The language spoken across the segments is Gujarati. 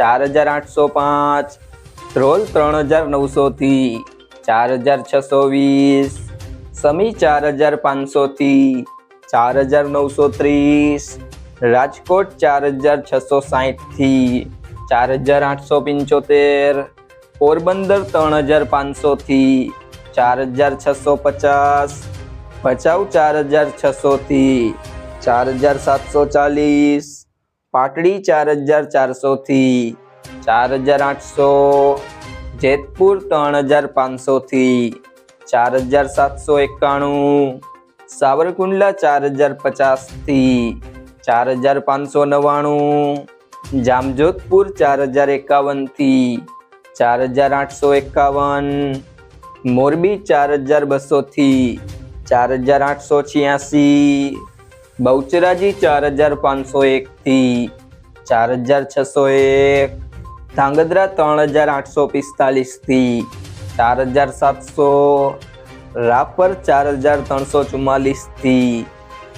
ચાર હજાર આઠસો પાંચ ધ્રોલ ત્રણ હજાર નવસોથી ચાર હજાર છસો વીસ સમી ચાર હજાર પાંચસોથી ચાર હજાર નવસો ત્રીસ રાજકોટ ચાર હજાર છસો સાહીઠથી ચાર હજાર આઠસો પંચોતેર પોરબંદર ત્રણ હજાર પાંચસોથી ચાર હજાર છસો પચાસ ભચાઉ ચાર હજાર છસોથી ચાર હજાર સાતસો ચાલીસ પાટડી ચાર હજાર ચારસોથી ચાર હજાર આઠસો, જેતપુર ત્રણ હજાર પાંચસોથી ચાર હજાર સાતસો એકાણું, સાવરકુંડલા ચાર હજાર પચાસથી ચાર હજાર પાંચસો નવ્વાણું, જામજોધપુર ચાર હજાર એકાવનથી ચાર હજાર આઠસો એકાવન, મોરબી ચાર હજાર બસોથી ચાર હજાર આઠસો છ્યાસી બહુચરાજી ચાર હજાર પાંચસો એકથી ચાર હજાર છસો એક, ધાંગધ્રા ત્રણ હજાર આઠસો પિસ્તાલીસથી ચાર હજાર સાતસો, રાપર ચાર હજાર ત્રણસો ચુમ્માલીસથી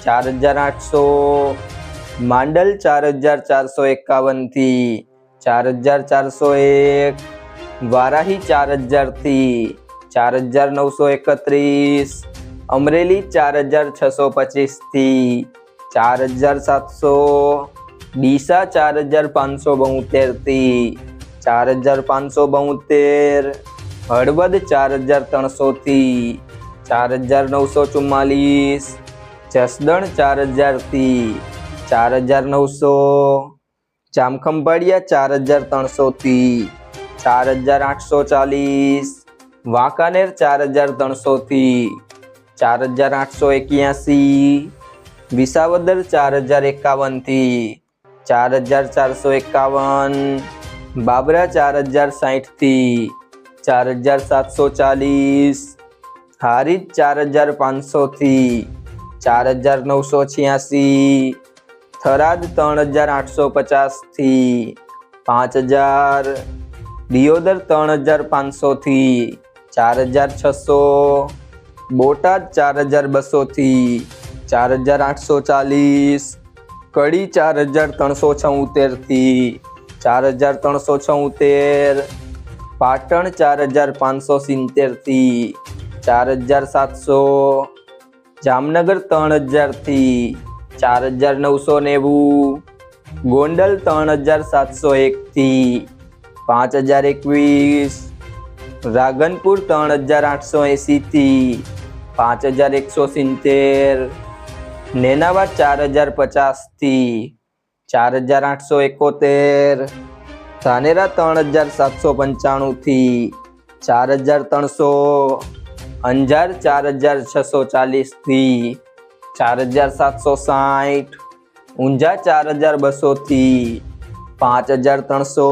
ચાર હજાર આઠસો, માંડલ ચાર હજાર ચારસો એકાવનથી ચાર હજાર ચારસો એક, વારાહી ચાર હજારથી ચાર હજાર નવસો એકત્રીસ અમરેલી ચાર હજાર છસો પચીસથી ચાર હજાર સાતસો ડીસા ચાર હજાર પાંચસો બોતેરથી ચાર હજાર પાંચસો બોતેર હળવદ ચાર હજાર ત્રણસોથી ચાર હજાર નવસો ચુમ્માલીસ જસદણ ચાર હજારથી ચાર હજાર નવસો જામખંભાળિયા ચાર હજાર ત્રણસોથી ચાર હજાર આઠસો ચાલીસ વાંકાનેર ચાર હજાર ત્રણસોથી ચાર હજાર આઠસો એક્યાસી વિસાવદર ચાર હજાર એકાવનથી ચાર હજાર ચારસો એકાવન બાબરા ચાર હજાર સાહીઠથી ચાર હજાર સાતસો ચાલીસ હારીજ ચાર હજાર પાંચસોથી ચાર હજાર નવસો છ્યાસી થરાદ ત્રણ હજાર આઠસો પચાસથી પાંચ હજાર દિયોદર ત્રણ હજાર પાંચસોથી ચાર હજાર છસો બોટાદ ચાર હજાર બસોથી ચાર હજાર આઠસો ચાલીસ, કડી ચાર હજાર ત્રણસો છોતેરથી ચાર હજાર ત્રણસો છોતેર, પાટણ ચાર હજાર પાંચસો સિત્તેરથી ચાર હજાર સાતસો, જામનગર ત્રણ હજારથી ચાર હજાર નવસો નેવું, ગોંડલ ત્રણ હજાર સાતસો એકથી પાંચ હજાર એકવીસ રાગનપુર ત્રણ હજાર આઠસો એંસીથી પાંચ હજાર એકસો સિત્તેર. નેનાવા ચાર હજાર પચાસથી ચાર હજાર આઠસો એકોતેર. ધાનેરા ત્રણ હજાર સાતસો પંચાણુંથી ચાર હજાર ત્રણસો. અંજાર ચાર હજાર છસો ચાલીસથી ચાર હજાર સાતસો સાઠ. ઊંઝા ચાર હજાર બસોથી પાંચ હજાર ત્રણસો.